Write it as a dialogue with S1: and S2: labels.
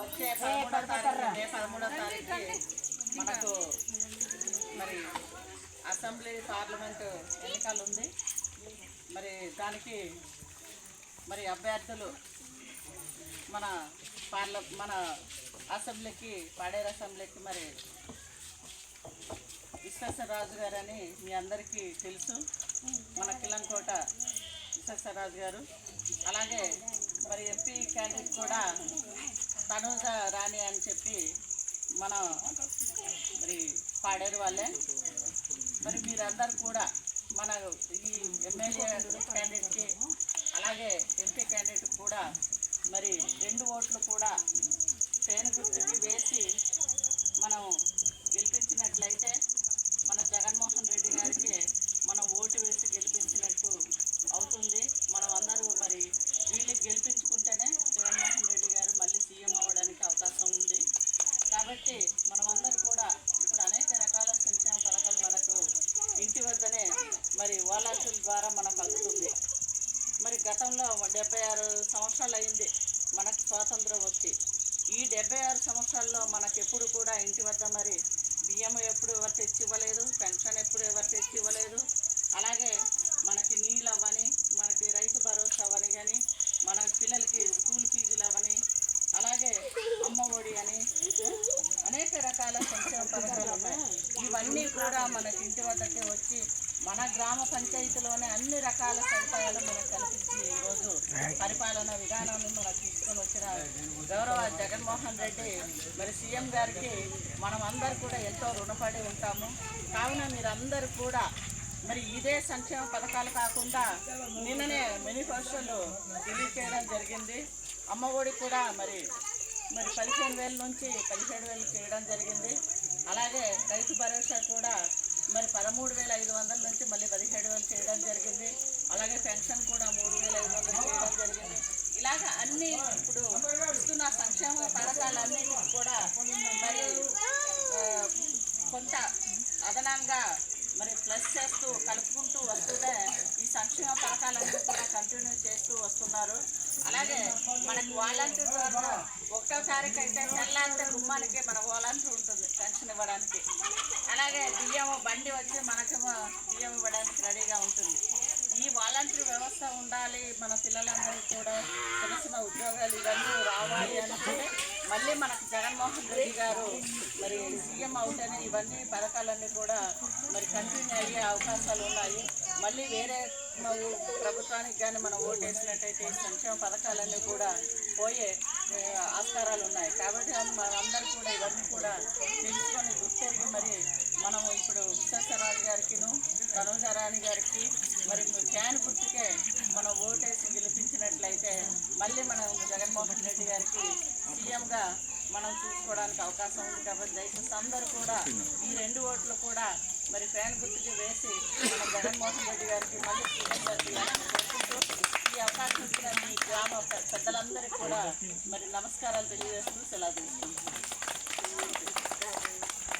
S1: వచ్చే పదమూడో తారీఖు పదమూడో తారీఖు మనకు మరి అసెంబ్లీ పార్లమెంటు ఎన్నికలు ఉంది. మరి దానికి మరి అభ్యర్థులు మన పార్ల మన అసెంబ్లీకి పాడేరు అసెంబ్లీకి మరి విశ్వేశ్వరరాజు గారు అని మీ అందరికీ తెలుసు. మన కిలంకోట విశ్వేశ్వరరాజు గారు. అలాగే మరి ఎంపీ క్యాండిడేట్ కూడా తనూజ రాణి అని చెప్పి మన మరి పాడేరు వాళ్ళే. మరి మీరందరూ కూడా మన ఈ ఎమ్మెల్యే క్యాండిడేట్కి అలాగే ఎంపీ క్యాండిడేట్ కూడా మరి రెండు ఓట్లు కూడా పేను గుర్తు వేసి మనం గెలిపించినట్లయితే మన జగన్మోహన్ రెడ్డి గారికి మనం ఓటు వేసి గెలిపించినట్టు అవుతుంది మనం అందరూ మరి వీళ్ళకి గెలిపించుకుంటేనే జగన్మోహన్ రెడ్డి గారు మళ్ళీ సీఎం అవ్వడానికి అవకాశం ఉంది కాబట్టి మనమందరం కూడా ఇప్పుడు అనేక రకాల సంక్షేమ పథకాలు మనకు ఇంటి వద్దనే మరి వాలంటీర్ల ద్వారా మనకు అందుతుంది. మరి గతంలో డెబ్బై ఆరు సంవత్సరాలు అయింది మనకు స్వాతంత్రం వచ్చి. ఈ డెబ్బై ఆరు సంవత్సరాల్లో మనకు ఎప్పుడు కూడా ఇంటి వద్ద మరి బియ్యం ఎప్పుడు ఎవరు తెచ్చి ఇవ్వలేదు పెన్షన్ ఎప్పుడు ఎవరు తెచ్చి ఇవ్వలేదు అలాగే మనకి నీళ్ళు అవ్వని మనకి రైతు భరోసా అవ్వని కానీ మన పిల్లలకి స్కూల్ ఫీజులు అవ్వని అలాగే అమ్మ ఒడి అని అనేక రకాల సంక్షేమ ఇవన్నీ కూడా మనకి ఇంటి వద్దకే వచ్చి మన గ్రామ పంచాయతీలోనే అన్ని రకాల సదుపాయాలు మనకు కల్పించి ఈరోజు పరిపాలన విధానాన్ని మనకు తీసుకొని వచ్చిన గౌరవ జగన్మోహన్ రెడ్డి. మరి సీఎం గారికి మనం అందరు కూడా ఎంతో రుణపడి ఉంటాము. కావున మీరందరూ కూడా మరి ఇదే సంక్షేమ పథకాలు కాకుండా నిన్ననే మేనిఫెస్టోలు రిలీజ్ చేయడం జరిగింది. అమ్మ ఒడి కూడా మరి మరి పదిహేను వేల నుంచి పదిహేడు వేలు చేయడం జరిగింది. అలాగే రైతు భరోసా కూడా మరి పదమూడు వేల ఐదు వందల నుంచి మళ్ళీ పదిహేడు వేలు చేయడం జరిగింది. అలాగే పెన్షన్ కూడా మూడు వేల ఐదు వందలు చేయడం జరిగింది. ఇలాగ అన్ని ఇప్పుడు ఇస్తున్న సంక్షేమ పథకాలన్నీ కూడా మరి కొంత అదనంగా మరి ప్లస్ చేస్తూ కలుపుకుంటూ వస్తూనే ఈ సంక్షేమ పథకాలన్నీ కూడా కంటిన్యూ చేస్తూ వస్తున్నారు. అలాగే మనకి వాలంటీర్ ద్వారా ఒకటో తారీఖు అయితే తెల్లారితే గుమ్మానికి మన వాలంటీర్ ఉంటుంది పెన్షన్ ఇవ్వడానికి. అలాగే బియ్యం బండి వచ్చి మనకు బియ్యం ఇవ్వడానికి రెడీగా ఉంటుంది. ఈ వాలంటీర్ వ్యవస్థ ఉండాలి మన పిల్లలందరికీ కూడా తెలిసిన ఉద్యోగాలు ఇవన్నీ రావాలి అంటే మళ్ళీ మనకు జగన్మోహన్ రెడ్డి గారు మరి సీఎం అవుతేనే ఇవన్నీ పథకాలన్నీ కూడా మరి కంటిన్యూ అయ్యే అవకాశాలు ఉన్నాయి. మళ్ళీ వేరే మరి ప్రభుత్వానికి కానీ మనం ఓటు వేసినట్టయితే సంక్షేమ పథకాలన్నీ కూడా పోయే ఆస్కారాలు ఉన్నాయి. కాబట్టి మనందరూ కూడా ఇవన్నీ కూడా తెలుసుకొని గుర్తెరిగి మరి మనం ఇప్పుడు విశ్వేశ్వరరాజు గారికిను తనుజారాణి గారికి మరి క్యాన్ గుర్తుకే మనం ఓటేసి గెలిపించినట్లయితే మళ్ళీ మనం జగన్మోహన్ రెడ్డి గారికి సీఎంగా మనం చూసుకోవడానికి అవకాశం ఉంది కాబట్టి దయచేసి అందరూ కూడా ఈ రెండు ఓట్లు కూడా మరి ఫ్యాన్ గుర్తుకి వేసి మన జగన్మోహన్ రెడ్డి గారికి మళ్ళీ ఈ అవకాశం ఇచ్చిన మీ గ్రామ పెద్దలందరికీ కూడా మరి నమస్కారాలు తెలియజేస్తూ సెలవు తీసుకుంటున్నాను